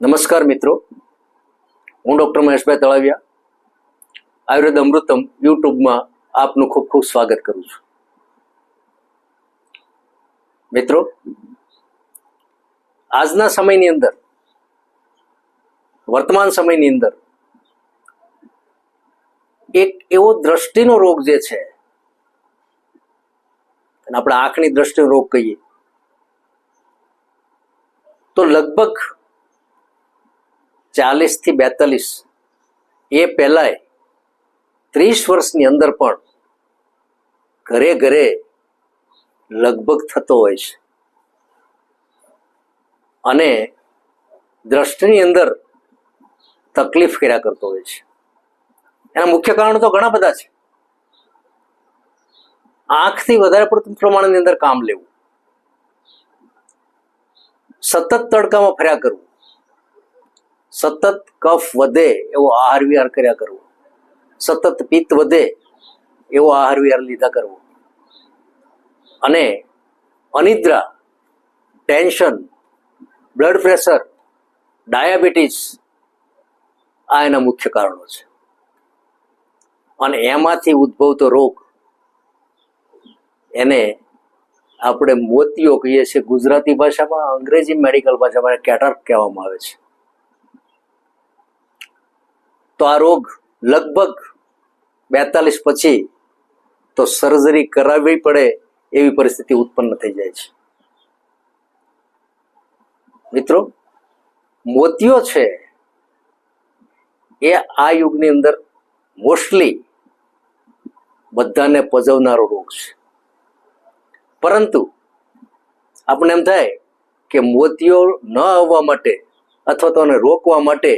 નમસ્કાર મિત્રો. હું ડૉક્ટર મહેશભાઈ તળાવિયા આયુર્વેદ અમૃતમ યુટ્યુબમાં આપનું ખૂબ ખૂબ સ્વાગત કરું છું. મિત્રો, આજના સમયની અંદર, વર્તમાન સમયની અંદર, એક એવો દ્રષ્ટિનો રોગ જે છે આપણે આંખની દ્રષ્ટિનો રોગ કહીએ, તો લગભગ ચાલીસથી બેતાલીસ. એ પહેલાય ત્રીસ વર્ષની અંદર પણ ઘરે ઘરે લગભગ થતો હોય છે. અને દ્રષ્ટિની અંદર તકલીફ કર્યા કરતો હોય છે. એના મુખ્ય કારણો તો ઘણા બધા છે. આંખથી વધારે પડતું પ્રમાણની અંદર કામ લેવું. સતત તડકામાં ફર્યા કરવું. સતત કફ વધે એવો આહાર વિહાર કર્યા કરવો. સતત પિત્ત વધે એવો આહાર વિહાર લીધા કરવો. અને અનિદ્રા, ટેન્શન, બ્લડ પ્રેશર, ડાયાબિટીસ આ એના મુખ્ય કારણો છે. અને એમાંથી ઉદ્ભવતો રોગ એને આપણે મોતિયો કહીએ છીએ ગુજરાતી ભાષામાં, અંગ્રેજી મેડિકલ ભાષામાં કેટાર્ક કહેવામાં આવે છે. તો આ રોગ લગભગ બેતાલીસ પછી તો સર્જરી કરાવવી પડે એવી પરિસ્થિતિ ઉત્પન્ન થઈ જાય છે. મિત્રો મોતિયો છે એ આ યુગની અંદર મોસ્ટલી બધાને પજવનારો રોગ છે. પરંતુ આપણે એમ થાય કે મોતિયો ન આવવા માટે અથવા તો રોકવા માટે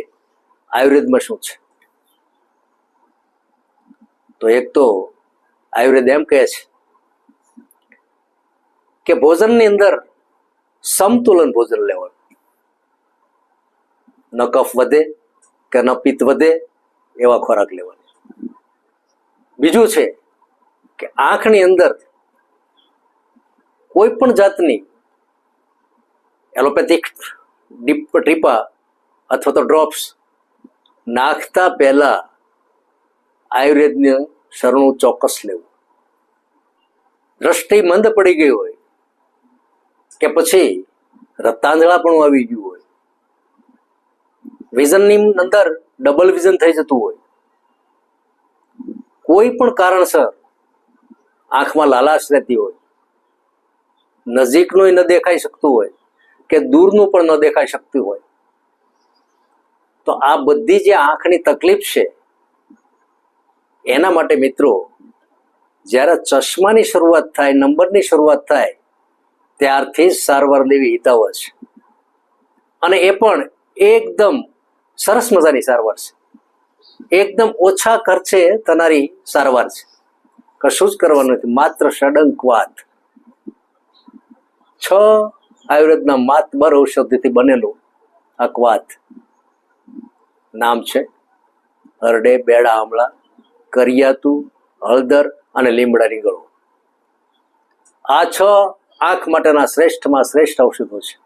આયુર્વેદમાં શું છે? તો એક તો આયુર્વેદ એમ કહે છે કે ભોજનની અંદર સમતુલન ભોજન લેવાનું. ન કફ વધે કે ન પિત્ત વધે એવા ખોરાક લેવાના. બીજું છે કે આંખની અંદર કોઈ પણ જાતની એલોપેથિક ટીપા અથવા તો ડ્રોપ્સ નાખતા પહેલા આયુર્વેદનું શરણું ચોક્કસ લેવું. દ્રષ્ટિ મંદ પડી ગઈ હોય કે પછી રક્તાંધળાપણું આવી ગયું હોય. વિઝનની અંદર ડબલ વિઝન થઈ જતું હોય. કોઈ પણ કારણસર આંખમાં લાલાશ રહેતી હોય. નજીકનું ન દેખાઈ શકતું હોય કે દૂરનું પણ ન દેખાઈ શકતું હોય. તો આ બધી જે આંખની તકલીફ છે એના માટે મિત્રો, જ્યારે ચશ્માની શરૂઆત થાય, નંબરની શરૂઆત થાય, ત્યારથી જ સારવાર લેવી હિતાવ છે. અને એ પણ એકદમ સરસ મજાની સારવાર છે. એકદમ ઓછા ખર્ચે થનારી સારવાર છે. કશું જ કરવાનું નથી. માત્ર ષડંકવાત છ આયુર્વેદના માતબર ઔષધિથી બનેલું આ ક્વાત નામ છે હરડે બેડા આમળા. કરિયાતુ, હળદર અને લીમડાની ગળો આ છ આંખ માટેના શ્રેષ્ઠમાં શ્રેષ્ઠ ઔષધો છે.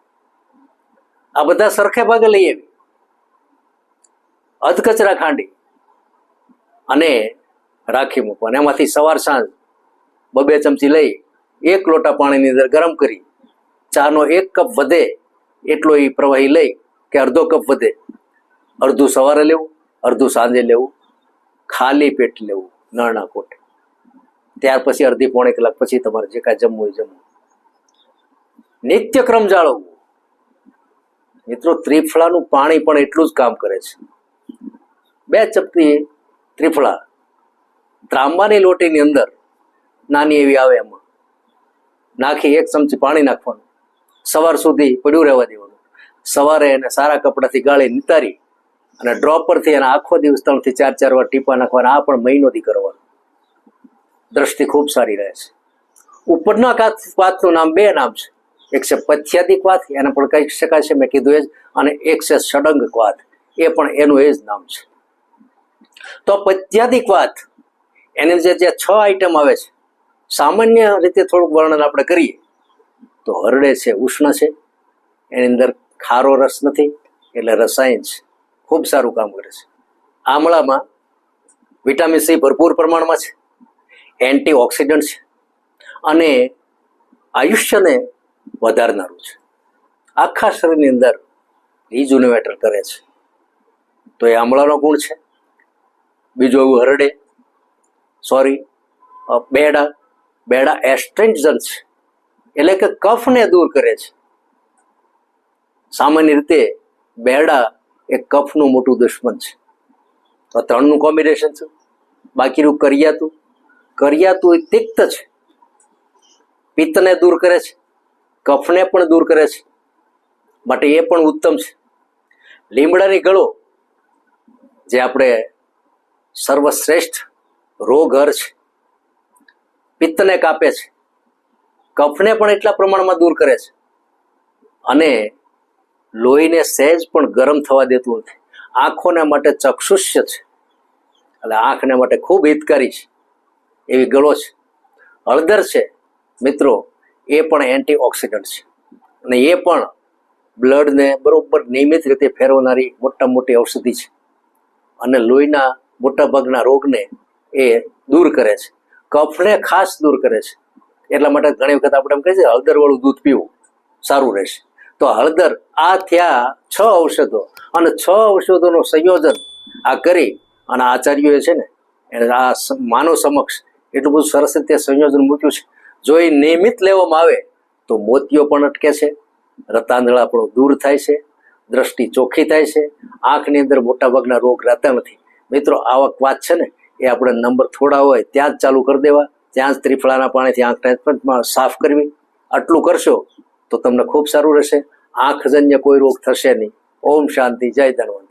આ બધા સરખે ભાગે લઈએ. અધકચરા ખાંડી અને રાખી મૂકવાની. એમાંથી સવાર સાંજ બબે ચમચી લઈ એક લોટા પાણીની અંદર ગરમ કરી ચાનો એક કપ વધે એટલો એ પ્રવાહી લઈ કે અડધો કપ વધે. અડધું સવારે લેવું, અડધું સાંજે લેવું. ખાલી પેટ લેવું નળના કોટ ત્યાર પછી અડધી પોણે કલાક પછી તમારે જે કાંઈ જમવું હોય જમવું. નિત્યક્રમ જાળવવું. મિત્રો, ત્રિફળાનું પાણી પણ એટલું જ કામ કરે છે. બે ચપટી ત્રિફળા. ત્રાંબાની લોટીની અંદર નાની એવી આવે એમાં. નાખી એક ચમચી પાણી નાખવાનું. સવાર સુધી પડ્યું રહેવા દેવાનું. સવારે એને સારા કપડાથી ગાળી નિતારી. અને ડ્રોપ પરથી એના આખો દિવસ ત્રણથી ચાર ચાર વાર ટીપા નાખવાના, આ પણ મહિનોથી કરવાનું. દ્રષ્ટિ ખૂબ સારી રહે છે. ઉપરના વાતનું નામ બે નામ છે. એક છે પથ્યાદિક વાત, એને પણ કહી શકાય છે, મેં કીધું એ જ. અને એક છે ષડંગ વાત, એ પણ એનું એ જ નામ છે. તો પત્યાદિક વાત, એની જે જે છ આઈટમ આવે છે, સામાન્ય રીતે થોડુંક વર્ણન આપણે કરીએ, તો હરડે છે, ઉષ્ણ છે, એની અંદર ખારો રસ નથી, એટલે રસાયણ છે. ખૂબ સારું કામ કરે છે. આમળામાં વિટામિન સી ભરપૂર પ્રમાણમાં છે. એન્ટી ઓક્સિડન્ટ છે. અને આયુષ્યને વધારનારું છે. આખા શરીરની અંદર રિજુનેવેટર કરે છે. તો એ આમળાનો ગુણ છે. બીજું એવું હરડે, સોરી બેડા બેડા એસ્ટ્રેન્જન છે. એટલે કે કફને દૂર કરે છે. સામાન્ય રીતે બેડા એ કફનું મોટું દુશ્મન છે. આ ત્રણનું કોમ્બિનેશન છે. બાકીનું કરિયાતું. કરિયાતું એ તિક્ત છે. પિત્તને દૂર કરે છે. કફને પણ દૂર કરે છે. માટે એ પણ ઉત્તમ છે. લીમડાની ગળો, જે આપણે સર્વશ્રેષ્ઠ રોગહર છે, પિત્તને કાપે છે. કફને પણ એટલા પ્રમાણમાં દૂર કરે છે. અને લોહીને સહેજ પણ ગરમ થવા દેતું નથી. આંખોને માટે ચક્ષુષ્ય છે. એટલે આંખને માટે ખૂબ હિતકારી છે. એવી ગળો છે. હળદર છે, મિત્રો, એ પણ એન્ટી ઓક્સિડન્ટ છે. અને એ પણ બ્લડને બરાબર નિયમિત રીતે ફેરવનારી મોટા મોટી ઔષધિ છે. અને લોહીના મોટાભાગના રોગને એ દૂર કરે છે. કફને ખાસ દૂર કરે છે. એટલા માટે ઘણી વખત આપણે એમ કહીએ છીએ, હળદરવાળું દૂધ પીવું સારું રહેશે. તો હળદર, આ થયા છ ઔષધો. અને છ ઔષધોનું સંયોજન આ કરી અને આચાર્યોએ છે ને, એને આ માનવ સમક્ષ એટલું બધું સરસ રીતે સંયોજન મૂક્યું છે. જો એ નિયમિત લેવામાં આવે, તો મોતીઓ પણ અટકે છે, રતાંધળા પણ દૂર થાય છે, દ્રષ્ટિ ચોખ્ખી થાય છે, આંખની અંદર મોટાભાગના રોગ રહેતા નથી. મિત્રો, આવક વાત છે ને, એ આપણે નંબર થોડા હોય ત્યાં જ ચાલુ કરી દેવા. ત્યાં જ ત્રિફળાના પાણીથી આંખને સાફ કરવી. આટલું કરશો તો તમને ખૂબ સારું રહેશે. આંખજન્ય કોઈ રોગ થશે નહીં. ઓમ શાંતિ જય ધન્વંત